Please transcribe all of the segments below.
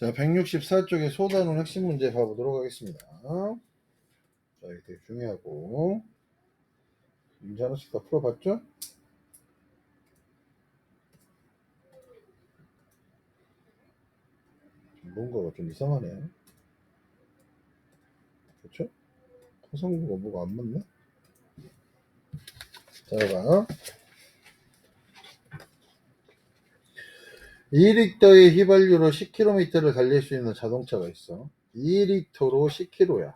자, 164쪽의 소단원 핵심 문제 봐보도록 하겠습니다. 자, 이게 되게 중요하고. 문제 하나씩 다 풀어봤죠? 뭔가가 좀 이상하네. 그렇죠? 화성구가 뭐가 안 맞네? 자, 봐. 2리터의 휘발유로 10km를 달릴 수 있는 자동차가 있어. 2리터로 10km야.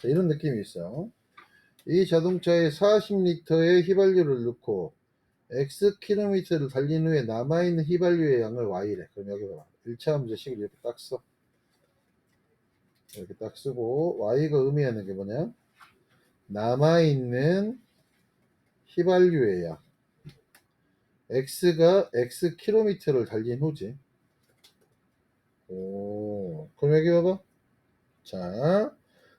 자, 이런 느낌이 있어요. 이 자동차에 40리터의 휘발유를 넣고 X km를 달린 후에 남아있는 휘발유의 양을 Y래. 그럼 여기 봐봐. 1차 함수식을 이렇게 딱 써. 이렇게 딱 쓰고 Y가 의미하는 게 뭐냐? 남아있는 휘발유의 양. X가 X 킬로미터를 달린 후지. 오, 그럼 여기 봐봐. 자,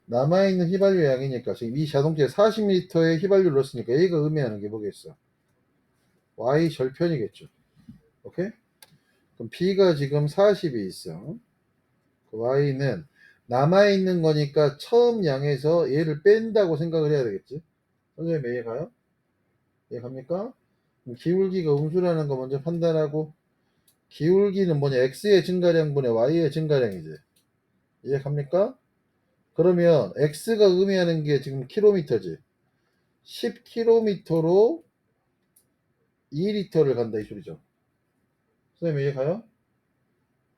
남아있는 휘발유 양이니까 지금 이 자동차에 40리터의 휘발유를 넣었으니까 A가 의미하는 게 뭐겠어? Y 절편이겠죠. 오케이? 그럼 B가 지금 40이 있어. 그 Y는 남아있는 거니까 처음 양에서 얘를 뺀다고 생각을 해야 되겠지? 선생님 이해 가요? 이해 갑니까? 기울기가 음수라는 거 먼저 판단하고 기울기는 뭐냐 x의 증가량분의 y의 증가량이지 이해 갑니까? 그러면 x가 의미하는 게 지금 킬로미터지 10km로 2리터를 간다 이 소리죠 선생님 이해 가요?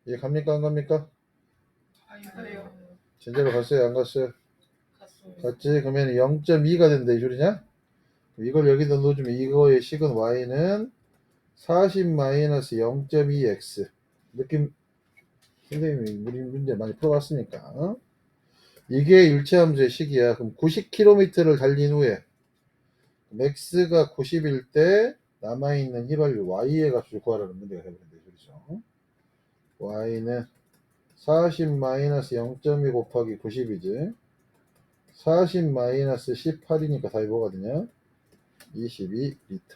이해 갑니까 안 갑니까? 아니요. 제대로 갔어요 안 갔어요? 갔어요. 갔지? 그러면 0.2가 된다 이 소리냐? 이걸 여기다 넣어주면 이거의 식은 y는 40-0.2x 느낌 선생님이 문제 많이 풀어봤으니까. 어? 이게 일체함수의 식이야. 그럼 90km를 달린 후에 x가 90일 때 남아있는 휘발유 y의 값을 구하라는 문제가 이 소리죠. y는 40-0.2 곱하기 90이지. 40-18이니까 답이 뭐거든요 22리터.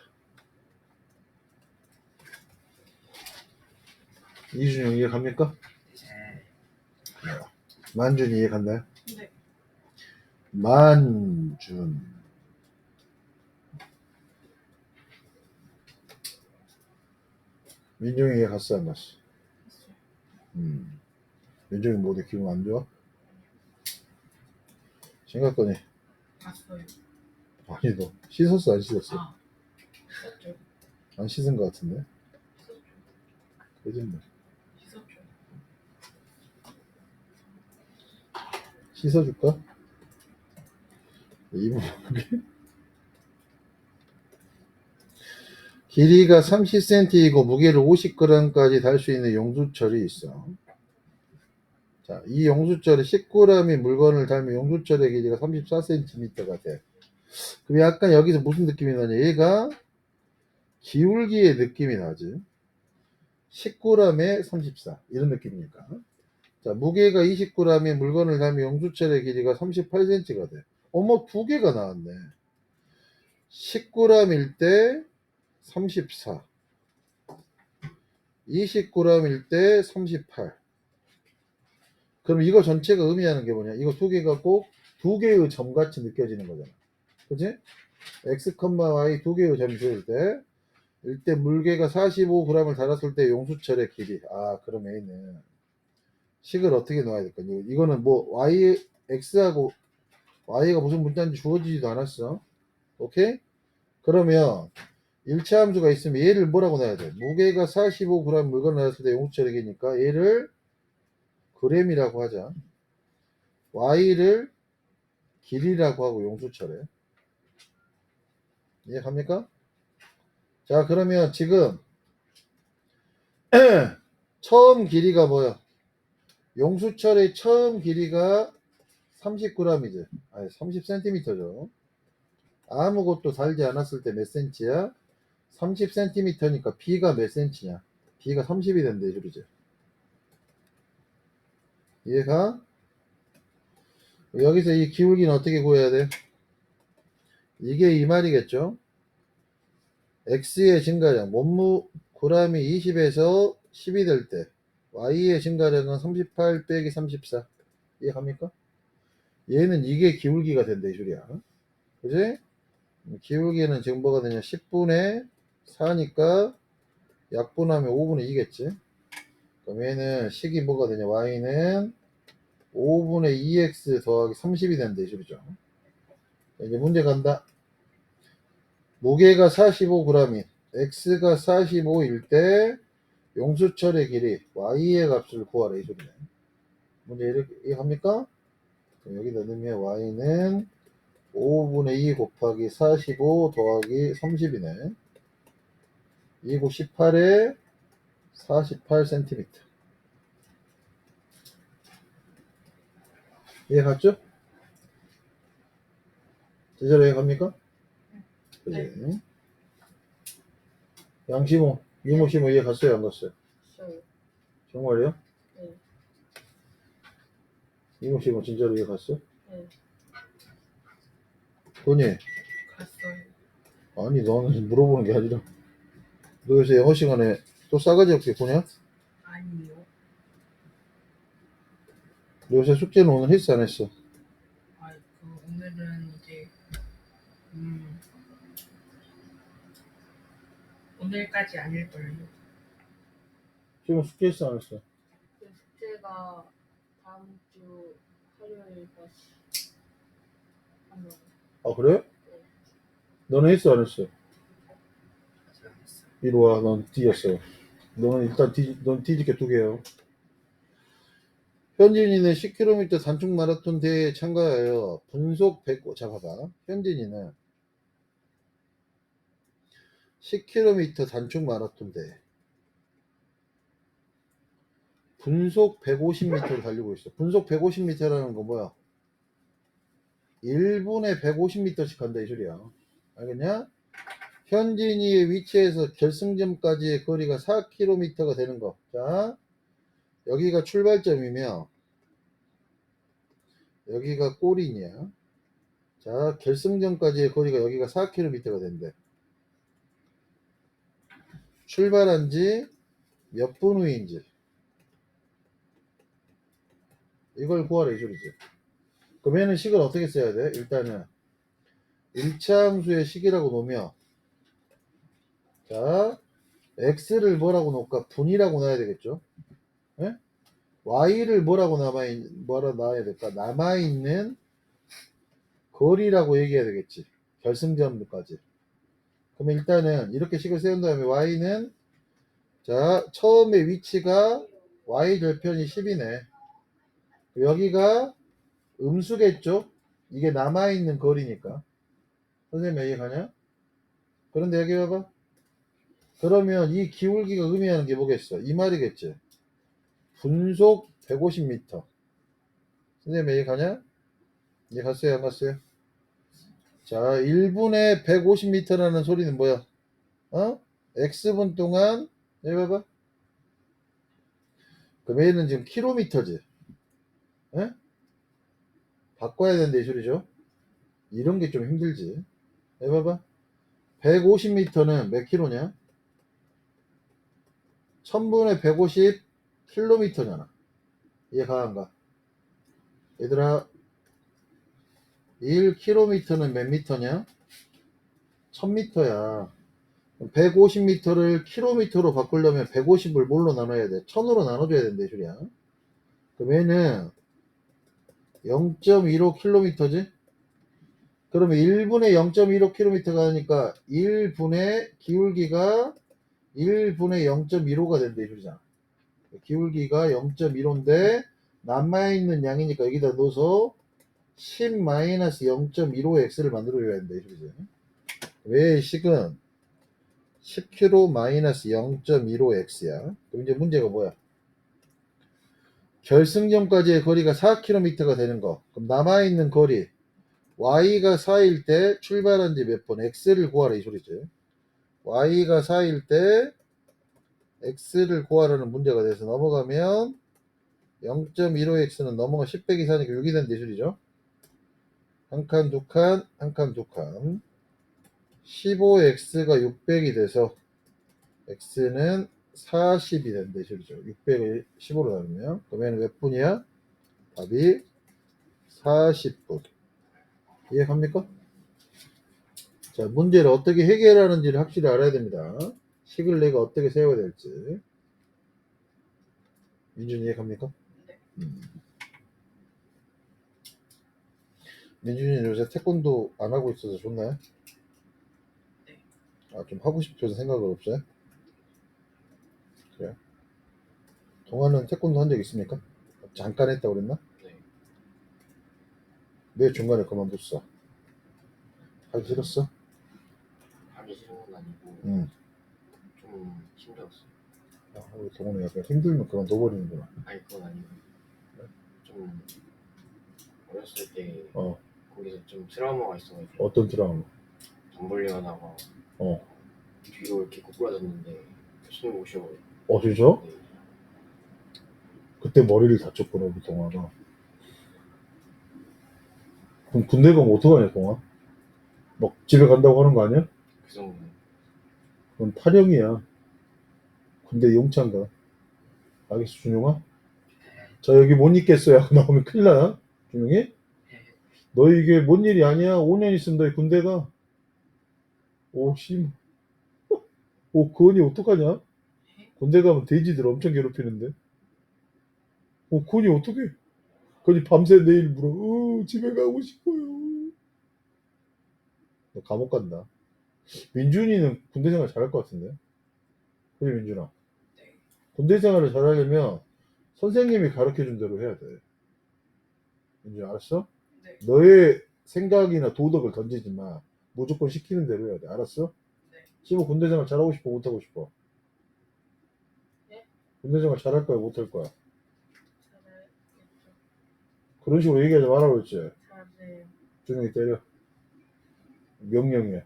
이준영 이해 갑니까? 만준 이해 간다요? 네. 만준. 민종이 이해 갔어 안 갔어? 음. 민종이 뭐데 기분 안 좋아? 생각거니 갔어요. 아니 너 씻었어 안 씻었어? 아. 씻었죠. 안 씻은 것 같은데? 씻었죠. 거짓말. 씻었죠. 씻어줄까? 이분 길이가 30cm이고 무게를 50g까지 달 수 있는 용수철이 있어. 자, 이 용수철에 10g의 물건을 달면 용수철의 길이가 34cm가 돼. 그럼 약간 여기서 무슨 느낌이 나냐? 얘가 기울기의 느낌이 나지. 10g에 34 이런 느낌이니까. 자, 무게가 20g의 물건을 달면 용수철의 길이가 38cm가 돼. 어머, 두 개가 나왔네. 10g일 때 34. 20g일 때 38. 그럼 이거 전체가 의미하는 게 뭐냐? 이거 두 개가 꼭 두 개의 점같이 느껴지는 거잖아. 그지? x, y 두 개의 점수일 때, 일때 물개가 45g을 달았을 때 용수철의 길이. 아, 그럼 A는 식을 어떻게 넣어야 될까? 이거- 이거는 뭐 y, x하고 y가 무슨 문자인지 주어지지도 않았어. 오케이? 그러면 일체 함수가 있으면 얘를 뭐라고 넣어야 돼? 무게가 45g 물건을 달았을 때 용수철의 길이니까 얘를 g이라고 하자. y를 길이라고 하고 용수철에. 이해갑니까? 자, 그러면 지금 처음 길이가 뭐야? 용수철의 처음 길이가 30g이지. 아니, 30cm죠. 아무것도 달지 않았을 때 몇 cm야? 30cm니까 B가 몇 cm냐? B가 30이 된대, 줄이지. 이해가? 여기서 이 기울기는 어떻게 구해야 돼? 이게 이 말이겠죠? X의 증가량, 몸무 g이 20에서 10이 될 때, y의 증가량은 38 빼기 34 이해갑니까? 얘는 이게 기울기가 된다 이 소리야 그지? 기울기는 지금 뭐가 되냐 10분의 4니까 약분하면 5분의 2겠지 그럼 얘는 식이 뭐가 되냐 y는 5분의 2x 더하기 30이 된다 이 소리죠 이제 문제 간다 무게가 45g인 x가 45일 때 용수철의 길이 y의 값을 구하라 이 소리네 문제 이렇게? 그럼 여기다 넣으면 y는 5분의 2 곱하기 45 더하기 30이네 2 곱 18에 48cm 이해 갔죠? 제대로 이해갑니까? 그지? 네. 양시모, 이모시모 이해 갔어요? 안 갔어요? 있어요. 정말요? 네. 이모시모 진짜로 이해 갔어? 네. 돈이 갔어요. 아니 너는 물어보는 게 아니라 너 요새 영어 시간에 또 싸가지 없게 보냐? 아니요. 너 요새 숙제는 오늘 했어 안 했어? 아, 그 오늘은 이제 음 오늘까지 아닐 걸요. 지금 숙제 했어 안 했어? 그 숙제가 다음 주 화요일까지 아 그래? 너는 했어 안 했어? 아직 안 했어요. 이리 와, 넌 뒤졌어. 너는 일단 뒤, 넌 뒤집게 두 개요. 현진이는 10km 단축 마라톤 대회에 참가하여 분속 100, 자 봐봐. 현진이는 10km 단축 마라톤 대회. 분속 150m를 달리고 있어. 분속 150m라는 건 뭐야? 1분에 150m씩 간다 이 소리야. 알겠냐? 현진이의 위치에서 결승점까지의 거리가 4km가 되는 거. 자, 여기가 출발점이며, 여기가 골이냐. 자, 결승점까지의 거리가 여기가 4km가 된대. 출발한 지 몇 분 후인지. 이걸 구하라 이 소리지. 그럼 얘는 식을 어떻게 써야 돼? 일단은 1차 함수의 식이라고 놓으며 자 x를 뭐라고 놓을까? 분이라고 놔야 되겠죠? 예? y를 뭐라고 남아 있, 뭐라 놔야 될까? 남아 있는 거리라고 얘기해야 되겠지. 결승점까지. 그러면 일단은 이렇게 식을 세운 다음에 y는 자 처음에 위치가 y 절편이 10이네. 여기가 음수겠죠? 이게 남아 있는 거리니까. 선생님 이해가냐? 그런데 여기 봐봐. 그러면 이 기울기가 의미하는 게 뭐겠어? 이 말이겠지. 분속 150m. 선생님 이해가냐? 이해 갔어요? 안 갔어요? 자, 1분에 150m라는 소리는 뭐야? 어? X분 동안, 여기 봐봐. 그럼 얘는 지금 킬로미터지. 예? 바꿔야 된다 이 소리죠. 이런 게 좀 힘들지. 해봐봐. 150m는 몇 킬로냐? 1000분의 150 킬로미터잖아. 이해 가 안 가? 얘들아, 1킬로미터는 몇 미터냐? 1000미터야. 150m를 킬로미터로 바꾸려면 150을 뭘로 나눠야 돼? 1000으로 나눠줘야 이 소리야. 그럼 얘는 0.15km지? 그러면 1분에 0.15km가 하니까 1분의 기울기가 1분의 0.15가 된다 이 소리잖아. 기울기가 0.15인데 남아있는 양이니까 여기다 넣어서 10-0.15x를 만들어줘야 된다 이 소리지. 왜 식은 10km 0.15x야. 그럼 이제 문제가 뭐야? 결승점까지의 거리가 4km가 되는 거. 그럼 남아있는 거리 y가 4일 때 출발한 지몇 분? x를 구하라 이 소리지. y가 4일 때 x를 구하라는 문제가 돼서 넘어가면 0.15x는 넘어가 10 빼기 4니까 6이 된다 이 소리죠. 한 칸, 두 칸, 한 칸, 두 칸. 15x가 600이 돼서 x는 40이 된대 소리죠. 600을 15로 나누면 그러면 몇 분이야? 답이 40분. 이해갑니까? 자, 문제를 어떻게 해결하는지를 확실히 알아야 됩니다. 식을 내가 어떻게 세워야 될지. 민준이 이해갑니까? 네. 음. 민준이 요새 태권도 안 하고 있어서 좋나요? 네. 아, 좀 하고 싶어서 생각은 없어요? 그래요? 동아는 태권도 한 적 있습니까? 잠깐 했다고 그랬나? 네. 왜 중간에 그만뒀어? 하기 싫었어? 하기 싫은 건 아니고 응. 좀 힘들었어요. 아, 우리 동원이 약간 힘들면 그만둬버리는구나. 아니 그건 아니고 좀 어렸을 때 어, 거기서 좀 트라우마가 있어가지고 어떤 드라마? 덤블링 하다가 어. 뒤로 이렇게 꼬꾸라졌는데 못 쉬어버려. 어, 진짜? 네. 그때 머리를 다쳤구나, 우리 동아가. 그럼 군대 가면 어떡하냐, 동아? 막 집에 간다고 하는 거 아니야? 그 정도. 그건 탈영이야. 군대 용창 가. 알겠어, 준용아? 자, 여기 못 있겠어요. 나오면 큰일 나. 준용이? 너 이게 뭔 일이 아니야. 5년 있으면 너 군대 가. 오, 씨. 오, 그건이 어떡하냐? 군대 가면 돼지들 엄청 괴롭히는데. 어, 그건이 어떡해? 그건이 밤새 내일 물어. 어, 집에 가고 싶어요. 너 감옥 간다. 민준이는 군대 생활 잘할 것 같은데? 그래, 민준아. 네. 군대 생활을 잘하려면 선생님이 가르쳐 준 대로 해야 돼. 민준이 알았어? 네. 너의 생각이나 도덕을 던지지 마. 무조건 시키는 대로 해야 돼. 알았어? 네. 지금 군대 생활 잘하고 싶어? 못하고 싶어? 네? 군대 생활 잘할 거야? 못할 거야? 그런 식으로 얘기하지 말라고 그랬지. 잘해요. 준영이 때려. 명령이야.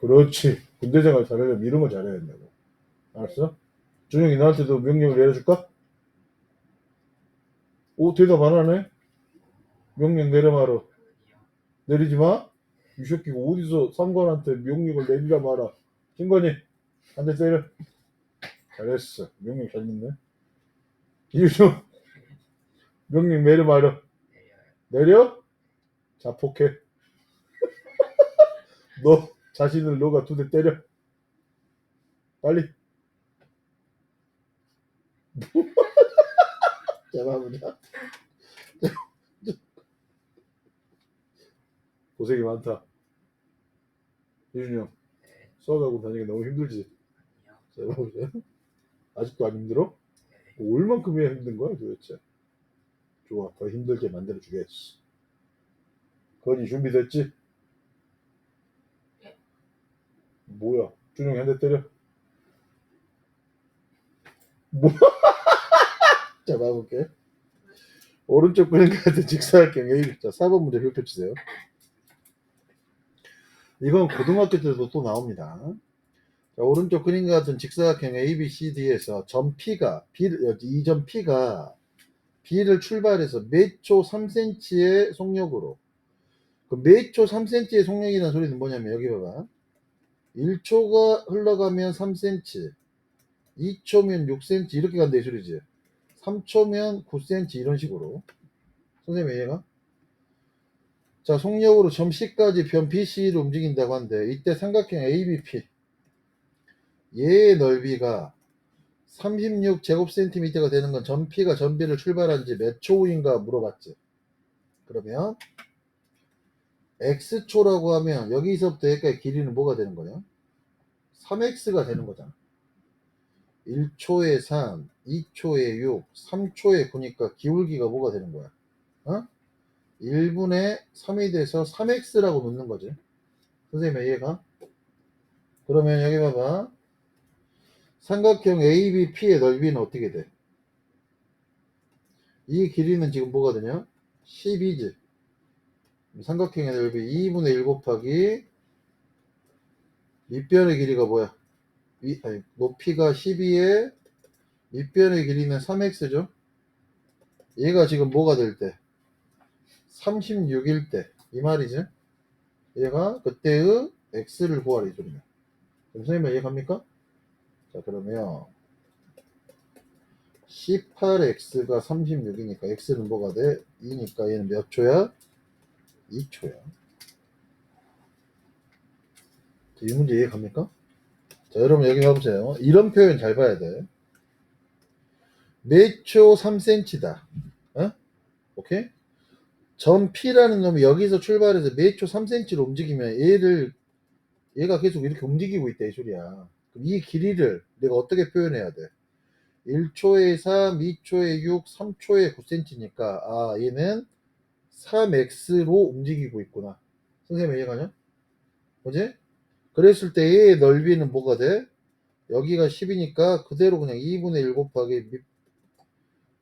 그렇지. 군대 생활 잘하려면 이런 거 잘해야 된다고. 알았어? 준영이 나한테도 명령을 내려줄까? 오, 대답 안 하네? 명령 내려마라. 내리지 마? 이 새끼가 어디서 상관한테 명령을 내리라 마라. 김건희, 한대 때려. 잘했어. 명령 잘 듣네. 이준영, 명령 내려 마라. 내려? 자폭해. 너 자신을 너가 두 대 때려. 빨리. 자, 마무리야. 고생이 많다. 이준영, 수학하고 다니기 너무 힘들지? 자, 해보세요. 아직도 안 힘들어? 얼만큼 해야 힘든 거야, 도대체? 좋아, 더 힘들게 만들어 주겠어. 건이 준비됐지? 예. 뭐야? 준영이 한 대 때려. 뭐? 자, 봐볼게. 오른쪽 같은 직사각형 A. 자, 4번 문제 펼쳐주세요. 이건 고등학교 때도 또 나옵니다. 자, 오른쪽 그림 같은 직사각형 ABCD에서 점 P가, B를, 이점 P가 B를 출발해서 매초 3cm의 속력으로 그 매초 3cm의 속력이라는 소리는 뭐냐면 여기 봐봐 1초가 흘러가면 3cm 2초면 6cm 이렇게 간다 이 소리지 3초면 9cm 이런 식으로 선생님 이해가? 자 속력으로 점 C까지 변 BC를 움직인다고 하는데 이때 삼각형 ABP 얘의 넓이가 36 제곱센티미터가 되는 건 점 P가 점 B를 출발한 지 몇 초인가 물어봤지. 그러면 X초라고 하면 여기서부터 여기까지 길이는 뭐가 되는 거냐? 3X가 되는 거잖아. 1초에 3, 2초에 6, 3초에 9니까 기울기가 뭐가 되는 거야? 어? 1분의 3이 돼서 3X라고 놓는 거지. 선생님 이해가? 그러면 여기 봐봐. 삼각형 ABP의 넓이는 어떻게 돼? 이 길이는 지금 되냐? 12지. 삼각형의 넓이 2분의 1 곱하기 밑변의 길이가 뭐야? 위, 아니, 높이가 12에 밑변의 길이는 3x죠? 얘가 지금 뭐가 될 때? 36일 때. 이 말이지? 얘가 그때의 x를 구하라 이 소리네. 그럼 선생님 이해갑니까? 자, 그러면 18x가 36이니까 x는 뭐가 돼? 2니까 얘는 몇 초야? 2초야. 이 문제 이해 갑니까? 자, 여러분 여기 봐보세요. 이런 표현 잘 봐야 돼. 매초 3cm다. 어? 오케이? 점 P라는 놈이 여기서 출발해서 매초 3cm로 움직이면 얘를 얘가 계속 이렇게 움직이고 있다 이 소리야. 그럼 이 길이를 내가 어떻게 표현해야 돼? 1초에 3, 2초에 6, 3초에 9cm니까 아 얘는 3x로 움직이고 있구나. 선생님 이해가냐? 그지? 그랬을 때 얘의 넓이는 뭐가 돼? 여기가 10이니까 그대로 그냥 2분의 1 곱하기 밑,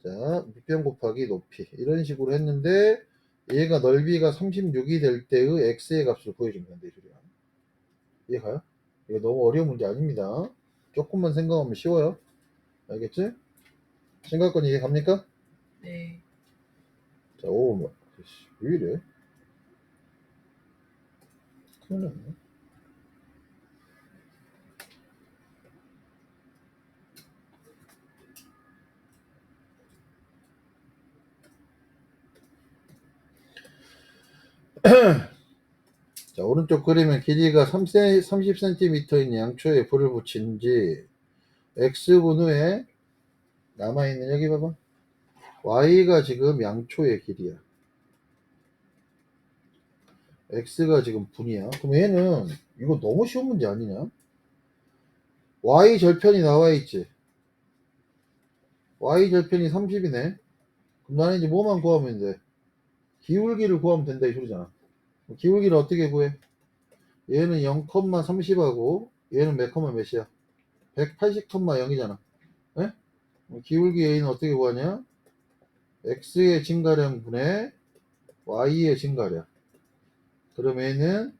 자, 밑변 곱하기 높이 이런 식으로 했는데 얘가 넓이가 36이 될 때의 x의 값을 구해주면 된다 이 소리야. 이해가요? 이거 너무 어려운 문제 아닙니다. 조금만 생각하면 쉬워요. 알겠지? 생각건 이해 갑니까? 네. 자, 오, 뭐, 씨, 왜 이래? 큰일 났네. 자, 오른쪽 그림은 길이가 3 30cm인 양초에 불을 붙인 지 X분 후에 남아있는 여기 봐봐. Y가 지금 양초의 길이야. X가 지금 분이야. 그럼 얘는 이거 너무 쉬운 문제 아니냐? Y 절편이 나와 있지. Y 절편이 30이네. 그럼 나는 이제 뭐만 구하면 돼? 기울기를 구하면 된다 이 소리잖아. 기울기를 어떻게 구해? 얘는 0,30하고 얘는 몇 컴마 몇이야? 180,0이잖아. 예? 기울기 A는 어떻게 구하냐? X의 증가량 분의 Y의 증가량. 그럼 A는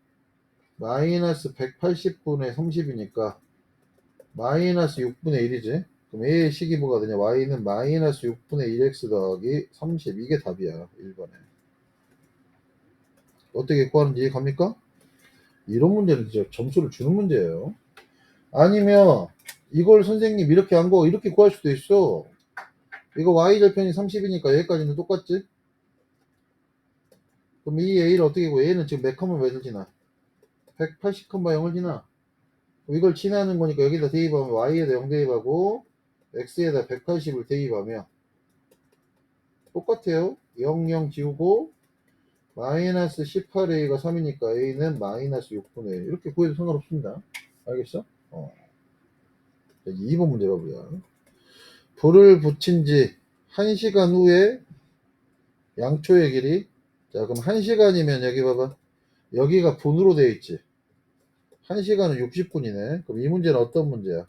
마이너스 180분의 30이니까 마이너스 6분의 1이지. 그럼 A의 식이 뭐가 되냐? Y는 마이너스 6분의 1X 더하기 30. 이게 답이야. 1번에. 어떻게 구하는지 이해 갑니까? 이런 문제는 진짜 점수를 주는 문제예요. 아니면 이걸 선생님 이렇게 안 구하고 이렇게 구할 수도 있어. 이거 y절편이 30이니까 여기까지는 똑같지? 그럼 이 a를 어떻게 구해? 얘는 지금 몇 컴마 몇을 지나? 180 컴마 0을 지나. 이걸 지나는 거니까 여기다 대입하면 y에다 0 대입하고 x에다 180을 대입하면 똑같아요. 0, 0 지우고 마이너스 18a가 3이니까 a는 마이너스 6분의 1 이렇게 구해도 상관없습니다. 알겠어? 어. 자, 2번 문제 봐보자. 불을 붙인 지 1시간 후에 양초의 길이 자 그럼 1시간이면 여기 봐봐 여기가 분으로 되어 있지 1시간은 60분이네 그럼 이 문제는 어떤 문제야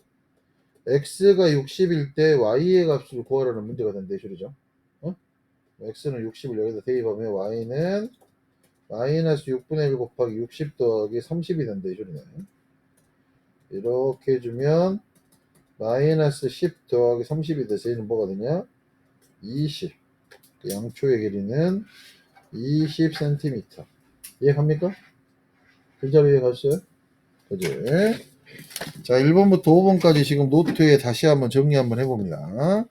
x가 60일 때 y의 값을 구하라는 문제가 소리죠 어? X는 60을 여기다 대입하면 y는 마이너스 6분의 1 곱하기 60 더하기 30이 된다 이 소리네 이렇게 해주면 마이너스 10 더하기 30이 돼서 얘는 뭐가 되냐 20 그 양초의 길이는 20cm 이해갑니까? 글자로 이해갔어요? 그지? 자 1번부터 5번까지 지금 노트에 다시 한번 정리 한번 해봅니다